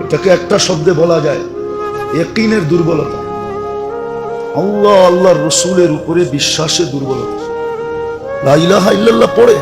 এটাকে একটা শব্দে বলা যায় একিনের দুর্বলতা। আল্লাহ আল্লাহর রসুলের উপরে বিশ্বাসের দুর্বলতা। ইল্লাল্লাহ পড়ে।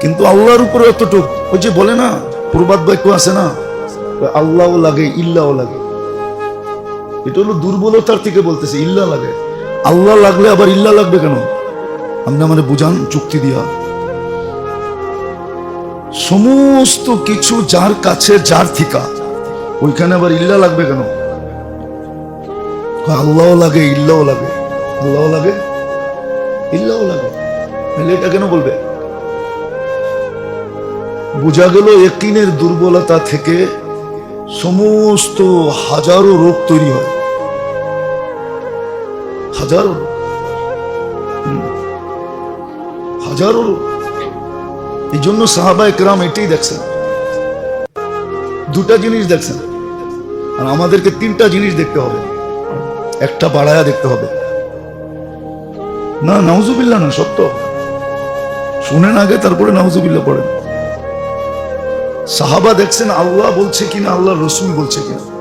কিন্তু আল্লাহর উপরে অতটুক। ওই যে বলে না, প্রবাদ বাক্য আছে না? আল্লাহও লাগে ইল্লাও লাগে। এটা হলো দুর্বলতার থেকে বলতেছে, ইল্লা লাগে। আল্লাহ লাগলে আবার ইল্লা লাগবে কেন? আপনি মানে বুঝান চুক্তি দিয়া। সমস্ত কিছু যার কাছে, যার থিকা ওইখানে আবার ইল্লা লাগবে কেন? আল্লাহ লাগে ইল্লাও লাগে। আল্লাহ লাগে ইল্লাও লাগে। তাহলে এটা কেন বলবে? বোঝা গেল একিনের দুর্বলতা থেকে সমস্ত হাজারো রোগ তৈরি হয়। হাজারো। হাজারো রোগ। এই জন্য সাহাবা একরাম এটাই দেখছেন। দুটা জিনিস দেখছেন। আর আমাদেরকে তিনটা জিনিস দেখতে হবে। একটা বাড়ায়া দেখতে হবে। না নাউজুবিল্লা না, সত্য। শুনেন আগে, তারপরে নাউজুবিল্লা পড়েন। সাহাবা দেখছেন আল্লাহ বলছে কিনা আল্লাহ রসুল বলছে কিনা।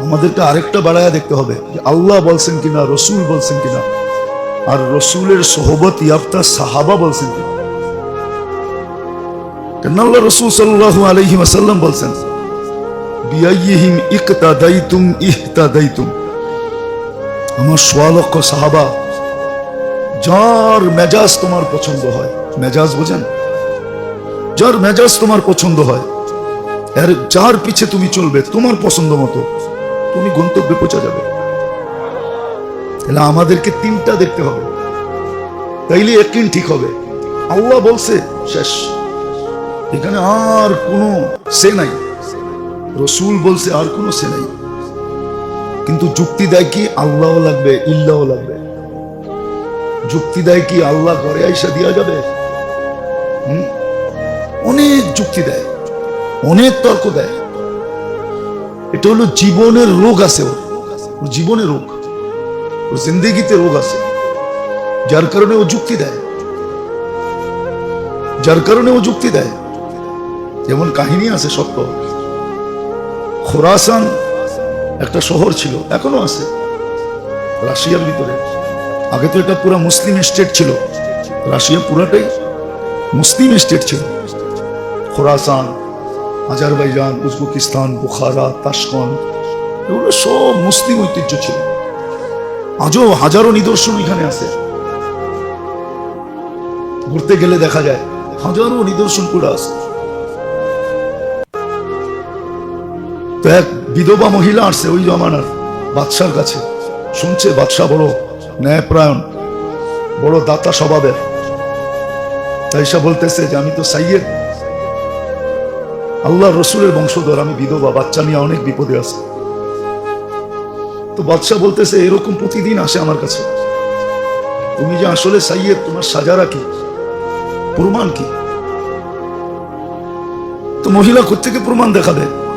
আমাদেরকে আরেকটা বাড়ায়া দেখতে হবে যে আল্লাহ বলছেন কিনা, রসুল বলছেন কিনা। আর রসুলের সোহবত, ইয়াফতা সাহাবা বলছেন কিনা। যার পিছে তুমি চলবে, তোমার পছন্দ মতো, তুমি গন্তব্যে পৌঁছা যাবে। তাহলে আমাদেরকে তিনটা দেখতে হবে। তাইলে একদিন ঠিক হবে। আল্লাহ বলছে, শেষ। এখানে আর কোনো সে নাই। রসুল বলছে আর কোনো সে নাই। কিন্তু যুক্তি দেয় কি আল্লাহ লাগবে, ইল্লাহ লাগবে। যুক্তি দেয় কি আল্লাহ ঘরে আইসা দিয়া যাবে। অনেক যুক্তি দেয়, অনেক তর্ক দেয়। এটা হলো জীবনের রোগ আছে ওর। ওর জীবনে রোগ, ওর জিন্দেগিতে রোগ আছে। যার কারণে ও যুক্তি দেয়। যার কারণে ও যুক্তি দেয়। যেমন কাহিনী আছে সত্য। খোরাসান একটা শহর ছিল, এখনও আছে, রাশিয়ার ভিতরে। আগে তো এটা পুরো মুসলিম স্টেট ছিল, রাশিয়া পুরাটাই মুসলিম স্টেট ছিল। Khorasan, Azerbaijan, Uzbekistan, Bukhara Tashkent এগুলো সব মুসলিম ঐতিহ্য ছিল। আজও হাজারো নিদর্শন এখানে আছে। ঘুরতে গেলে দেখা যায়, হাজারো নিদর্শন পুরো আছে। তো এক বিধবা মহিলা আসছে ওই জমানার বাদশার কাছে। শুনছে বাদশাহ বড় ন্যায়প্রায়ণ, বড় দাতা স্বভাবের। তাই সে বলতেছে যে, আমি তো সাইয়েদ। আল্লাহ রসুলের বংশধর, আমি বিধবা, বাচ্চা নিয়ে অনেক বিপদে আছে। তো বাদশাহ বলতেছে, এরকম প্রতিদিন আসে আমার কাছে। তুমি যে আসলে সাইয়েদ, তোমার সাজারা কি? প্রমাণ কি? তো মহিলা থেকে প্রমাণ দেখাবে?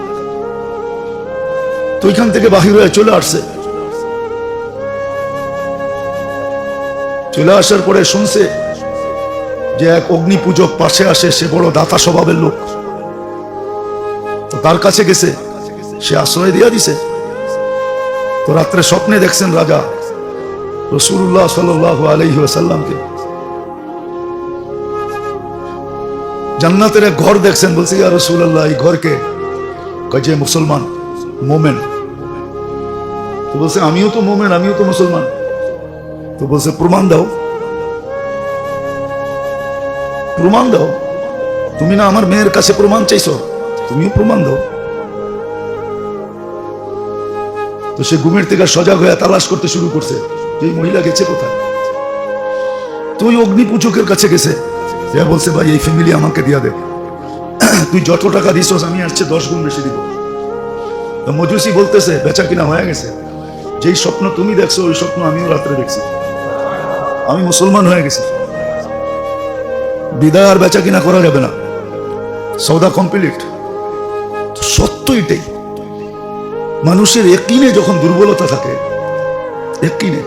তো ওইখান থেকে বাহির হয়ে চলে আসছে। চলে আসার পরে শুনছে যে এক অগ্নি পূজক পাশে আসে, সে বড় দাতা স্বভাবের লোক। তার কাছে গেছে, সে আশ্রয় দিয়া দিছে। তো রাত্রে স্বপ্নে দেখছেন রাজা রসুল্লাহ সাল আলহি আসাল্লামকে জান্নাতের এক ঘর দেখছেন, বলছে, ইয়া রসুল্লাহ এই ঘরকে যে মুসলমান মোমেন। তো বলছে, আমিও তো মোমেন, আমিও তো মুসলমান। তো বলছে, প্রমাণ দাও। প্রমাণ দাও? তুমি না আমার মেয়ের কাছে প্রমাণ চাইছো? তুমিও প্রমাণ দাও। তো সে ঘুমের থেকে সজাগ হয়ে তালাশ করতে শুরু করছে এই মহিলা গেছে কোথায়? তো ওই অগ্নি পূজকের কাছে গেছে। যে বলছে, ভাই, এই ফ্যামিলি আমাকে দিয়া দে। তুই যত টাকা দিছস, আমি আসছে দশ গুণ বেশি দিব। মজুসি বলতেছে, বেচা কিনা হয়ে গেছে। যেই স্বপ্ন তুমি দেখছ, ওই স্বপ্ন আমিও রাত্রে দেখছি। আমি মুসলমান হয়ে গেছি। বিদায় আর বেচা কিনা করা যাবে না। সৌদা কমপ্লিট সত্য এটাই। মানুষের একিনে যখন দুর্বলতা থাকে একিনে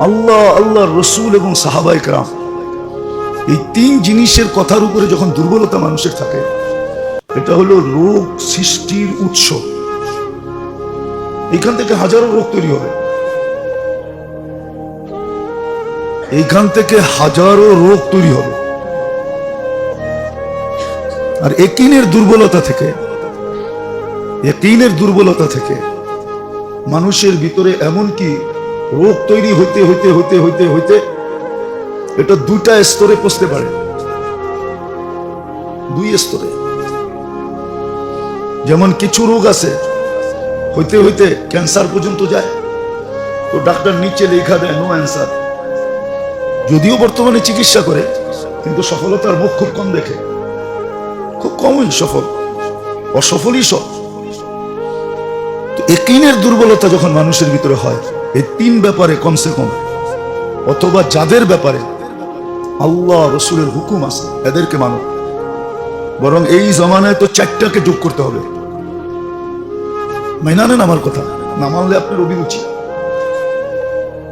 আল্লাহ আল্লাহ রসুল এবং সাহাবাই রাম এই তিন জিনিসের কথার উপরে যখন দুর্বলতা মানুষের থাকে এটা হলো রোগ সৃষ্টির উৎস। এখান থেকে হাজারো রোগ তৈরি হবে। এইখান থেকে হাজারো রোগ তৈরি হবে। আর একিনের দুর্বলতা থেকে, একিনের দুর্বলতা থেকে মানুষের ভিতরে এমন কি রোগ তৈরি হইতে হইতে হইতে হইতে হইতে এটা দুইটা স্তরে পৌঁছতে পারে। দুই স্তরে। যেমন কিছু রোগ আছে, হইতে হইতে ক্যান্সার পর্যন্ত যায়। তো ডাক্তার নিচে লেখা দেয় নো অ্যান্সার যদিও বর্তমানে চিকিৎসা করে, কিন্তু সফলতার মুখ খুব কম দেখে। খুব কমই সফল, অসফলই সব। তো একিনের দুর্বলতা যখন মানুষের ভিতরে হয়, এই তিন ব্যাপারে কমসে কম, অথবা যাদের ব্যাপারে আল্লাহ রসুলের হুকুম আছে এদেরকে মানো। বরং এই জমানায় তো চারটাকে যোগ করতে হবে। মেনা নেন আমার কথা। না মানলে আপনার অভিরুচি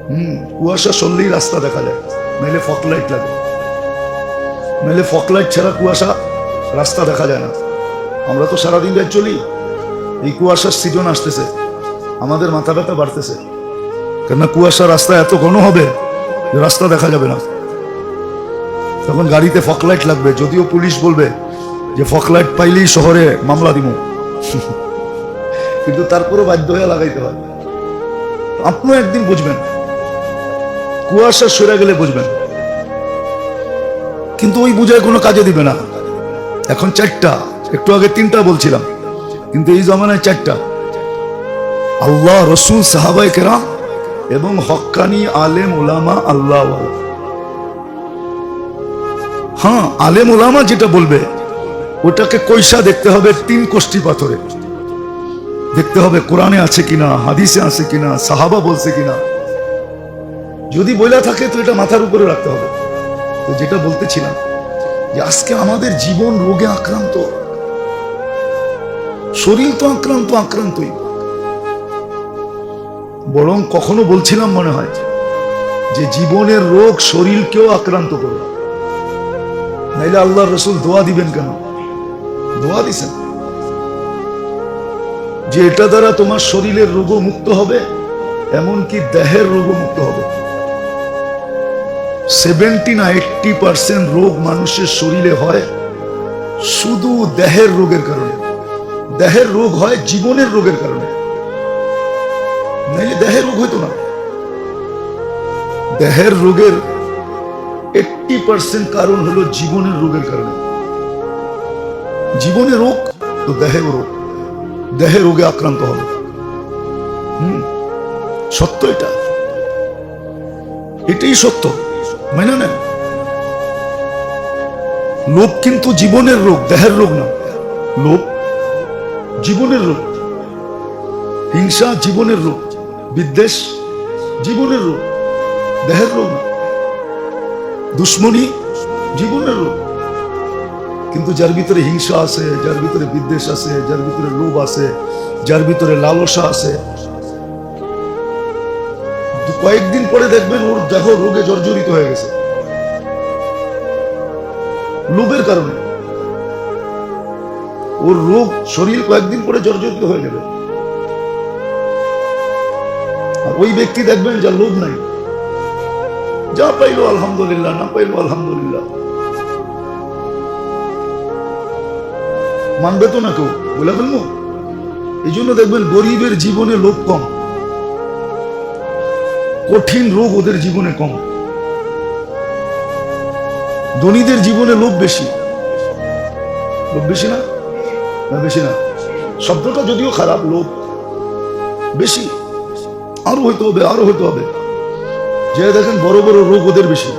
হম, কুয়াশা সরলেই রাস্তা দেখা যায়। নাইলে ফক লাইট লাগে। নাইলে ফক লাইট ছাড়া কুয়াশা রাস্তা দেখা যায় না। আমরা তো সারাদিন গায়ে চলি। এই কুয়াশার সিজন আসতেছে। আমাদের মাথা ব্যথা বাড়তেছে। কেননা কুয়াশা রাস্তা এত ঘন হবে রাস্তা দেখা যাবে না। তখন গাড়িতে ফক লাইট লাগবে। যদিও পুলিশ বলবে যে ফক লাইট পাইলেই শহরে মামলা দিব কিন্তু তারপরে বাধ্য হয়ে লাগাইতে হয়। আপনিও একদিন বুঝবেন। কুয়াশা সরে গেলে বুঝবেন। কিন্তু ওই বুঝায় কোনো কাজে দিবে না। এখন চারটা, একটু আগে তিনটা বলছিলাম। কিন্তু এই জমানায় চারটা। আল্লাহ, রসুল সাহাবাই কেরাম এবং হক্কানি আলেম ওলামা আল্লাহ। হ্যাঁ আলেম ওলামা যেটা বলবে ওটাকে কৈশা দেখতে হবে তিন কোষ্ঠী পাথরে। দেখতে হবে কোরআনে আছে কিনা, হাদিসে আছে কিনা, সাহাবা বলছে কিনা। যদি বইলা থাকে তো এটা মাথার উপরে রাখতে হবে। তো যেটা বলতেছিলাম যে আজকে আমাদের জীবন রোগে আক্রান্ত। শরীর তো আক্রান্ত, আক্রান্তই। বরং কখনো বলছিলাম মনে হয় যে জীবনের রোগ শরীরকেও আক্রান্ত করে। নাইলে আল্লাহ রসুল দোয়া দিবেন কেন? দোয়া দিছেন যে এটা দ্বারা তোমার শরীরের রোগও মুক্ত হবে, এমনকি দেহের রোগও মুক্ত হবে। সেভেন্টি না এইটটি পার্সেন্ট রোগ মানুষের শরীরে হয় শুধু দেহের রোগের কারণে। দেহের রোগ হয় জীবনের রোগের কারণে। নাইলে দেহের রোগ হইতো না। দেহের রোগের এইটটি পার্সেন্ট কারণ হলো জীবনের রোগের কারণে। জীবনে রোগ, তো দেহের রোগ। দেহে রোগে আক্রান্ত হবে। হুম, সত্য এটা। এটাই সত্য। মেনে নেন লোভ কিন্তু জীবনের রোগ, দেহের রোগ না। লোভ জীবনের রোগ। হিংসা জীবনের রোগ। বিদ্বেষ জীবনের রোগ। দেহের রোগ। না দুশ্মনী জীবনের রোগ। কিন্তু যার ভিতরে হিংসা আছে, যার ভিতরে বিদ্বেষ আছে, যার ভিতরে লোভ আছে, যার ভিতরে লালসা আছে কয়েকদিন পরে দেখবেন ওর দেহ রোগে জর্জরিত হয়ে গেছে। লোভের কারণে। ওর রোগ শরীর কয়েকদিন পরে জর্জরিত হয়ে যাবে। ওই ব্যক্তি দেখবেন যার লোভ নাই। যা পাইলো আলহামদুলিল্লাহ, না পাইলো আলহামদুলিল্লাহ। মানবে তো না কেউ? বলে ফেলব? এই জন্য দেখবেন গরিবের জীবনে লোভ কম। কঠিন রোগ ওদের জীবনে কম। ধনীদের জীবনে লোভ বেশি। লোভ বেশি না? না, বেশি না। শব্দটা যদিও খারাপ, লোভ বেশি। আরও হইতে হবে, আরও হইতে হবে। যে দেখেন বড় বড় রোগ ওদের বেশি।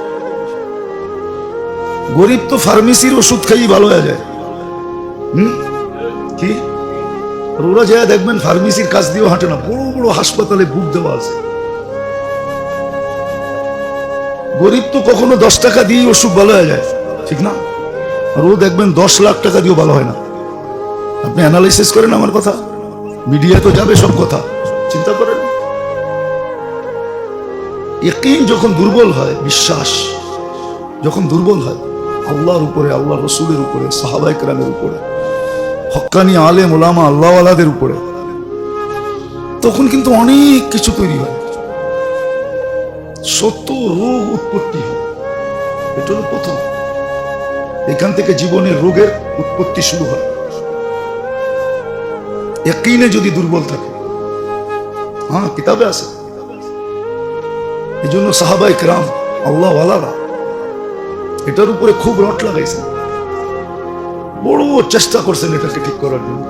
গরিব তো ফার্মেসির ওষুধ খাইয়ে ভালো হয়ে যায়। কি? ওরা যা দেখবেন ফার্মেসির কাজ দিয়েও হাঁটে না। বড় বড় হাসপাতালে বুক দেওয়া আছে। গরিব তো কখনো দশ টাকা দিয়ে ওষুধ ভালো হয়ে যায়, ঠিক না? আর ও দেখবেন দশ লাখ টাকা দিয়েও ভালো হয় না। আপনি অ্যানালাইসিস করেন আমার কথা। মিডিয়া তো যাবে সব কথা। চিন্তা করেন। একিন যখন দুর্বল হয়, বিশ্বাস যখন দুর্বল হয়, আল্লাহর উপরে আল্লাহ রসুলের উপরে সাহাবাইকরামের উপরে হক্কানি আলেম ওলামা আল্লাহওয়ালাদের উপরে। তখন কিন্তু অনেক কিছু তৈরি হয়। সত্য রোগ উৎপত্তি হয়। এটা হলো প্রথম। এখান থেকে জীবনের রোগের উৎপত্তি শুরু হয়। একইনে যদি দুর্বল থাকে হ্যাঁ কিতাবে আছে। এই জন্য সাহাবাই ক্রাম আল্লাহ ওয়ালারা এটার উপরে খুব রট লাগাইছেন। বড় চেষ্টা করছেন এটাকে ঠিক করার জন্য।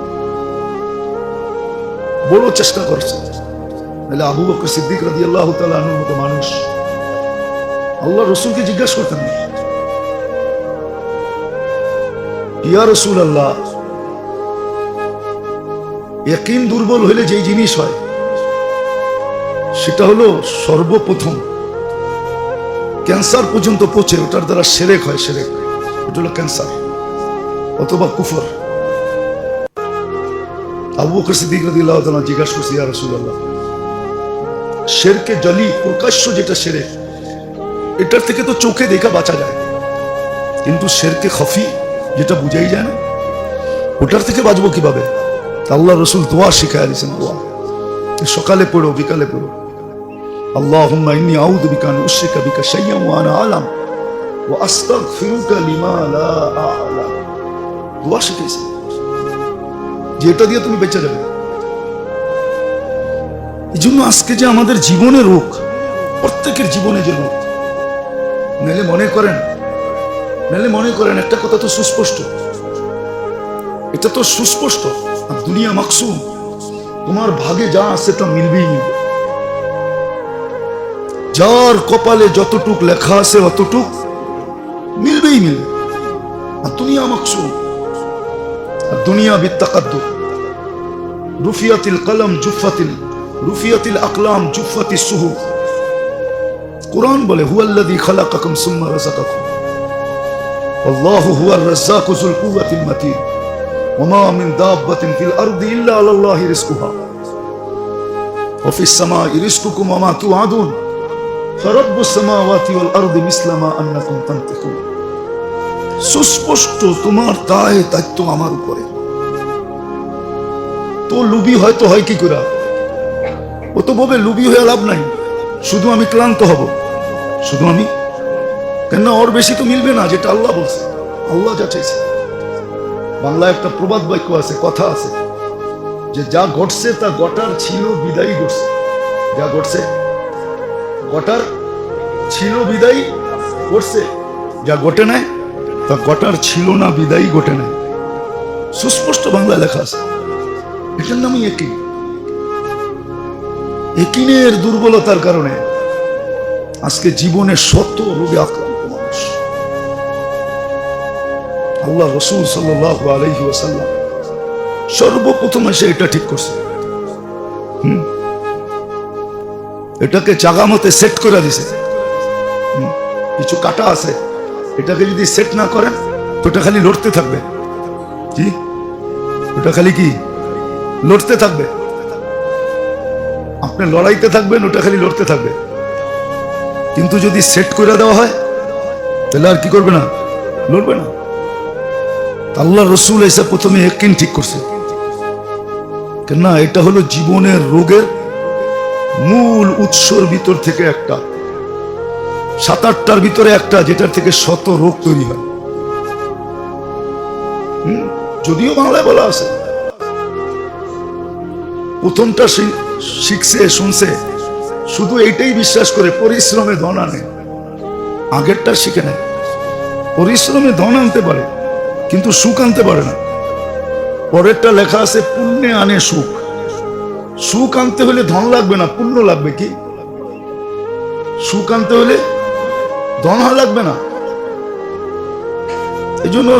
বড় চেষ্টা করছেন তাহলে আবু বকর সিদ্দিক রাজি আল্লাহ তালুর মতো মানুষ। আল্লাহ রসুলকে জিজ্ঞাসা করতেন, ইয়া রসুল আল্লাহ দুর্বল হলে যেই জিনিস হয়, সেটা হলো সর্বপ্রথম ক্যান্সার পর্যন্ত পচে ওটার দ্বারা সেরেক হয়, সেরেক। এটা হলো ক্যান্সার। অথবা কুফর। আবু বকর সিদ্দিক রাদিয়াল্লাহু তাআলা জিজ্ঞাসা করছি, ইয়া রাসূলুল্লাহ, শেরকে জলি প্রকাশ্য যেটা সেরে, এটার থেকে তো চোখে দেখা বাঁচা যায়। কিন্তু শেরকে খফি যেটা বুঝাই যায় না, ওটার থেকে বাঁচবো কীভাবে? আল্লাহ রসুল দোয়া শিখায় দিয়েছেন, দোয়া। সকালে পড়ো, বিকালে পড়ো। আল্লাহ ইন্নি আউদ বিকান উশিকা বিকা সাইয়াম আনা আলাম ও আস্তাক লিমা লা আলাম। দোয়া শিখেছে যেটা দিয়ে তুমি বেঁচে যাবে এই জন্য আজকে যে আমাদের জীবনে রোগ প্রত্যেকের জীবনে যে রোগ নাহলে মনে করেন নাহলে মনে করেন একটা কথা তো সুস্পষ্ট এটা তো সুস্পষ্ট আর দুনিয়া মাকসুম তোমার ভাগে যা আছে তা মিলবেই মিলবে যার কপালে যতটুক লেখা আছে অতটুক মিলবেই মিলবে আর দুনিয়া মাকসুম আর দুনিয়া বিত্তাকাদ্দু রুফিয়াতিল কলম জুফাতিল রুফিয়াতিল আকলাম জুফাতি সুহু কোরআন বলে হুয়াল্লাযী খালাকাকুম সুম্মা রাযাকাকুম আল্লাহু হুয়ার রাজ্জাকু যুল কুওয়াতিল মাতিন ওমা মিন দাব্বাতিন ফিল আরদি ইল্লা আলাল্লাহি রিজকুহা ওয়া ফিস সামাই রিজকুকুম ওয়া মা তুআদুন ফারাব্বুস সামাওয়াতি ওয়াল আরদি মিসলা মা আন্নাকুম তানতিকুন সুস্পষ্ট তোমার দায়, দায়িত্ব আমার উপরে। তো লুবি হয়তো হয় কি করে ও তো বলবে লুবি হয়ে লাভ নাই। শুধু আমি ক্লান্ত হব। শুধু আমি? কেন ওর বেশি তো মিলবে না, যেটা আল্লাহ বলছে। আল্লাহ যা চাইছে। বাংলায় একটা প্রবাদ বাক্য আছে, কথা আছে, যে যা ঘটছে তা গটার ছিল, বিদায়ী ঘটছে। যা ঘটছে গটার ছিল, বিদায়ী ঘটছে। যা ঘটে নাই তা গটার ছিল না, বিদায়ী ঘটে নাই। সুস্পষ্ট বাংলায় লেখা আছে। এটার নামই একই একিনের দুর্বলতার কারণে আজকে জীবনে শত রোগে আক্রান্ত মানুষ। আল্লাহ রসুল সাল্লাহ আলহি ওসাল্লাম সর্বপ্রথম এসে এটা ঠিক করছে। হুম। এটাকে জাগা মতে সেট করে দিছে। কিছু কাটা আছে? এটাকে যদি সেট না করেন, তো ওটা খালি লড়তে থাকবে। কি? ওটা খালি কি? লড়তে থাকবে। আপনি লড়াইতে থাকবেন, ওটা খালি লড়তে থাকবে। কিন্তু যদি সেট করে দেওয়া হয়, তাহলে আর কি করবে না? লড়বে না। আল্লাহ রসুল এসে প্রথমে একদিন ঠিক করছে। কেন এটা হলো জীবনের রোগের মূল উৎসর ভিতর থেকে একটা। সাত আটটার ভিতরে একটা যেটার থেকে শত রোগ তৈরি হয়। যদিও বাংলায় বলা আছে। প্রথমটা শিখছে, শুনছে, শুধু এইটাই বিশ্বাস করে পরিশ্রমে ধন আনে। আগেরটা শিখে নেয়। পরিশ্রমে ধন আনতে পারে, কিন্তু সুখ আনতে পারে না। পরেরটা লেখা আছে, পুণ্যে আনে সুখ। সুখ আনতে হলে ধন লাগবে না, পুণ্য লাগবে কি? সুখ আনতে হলে ধন লাগবে না। এই জন্য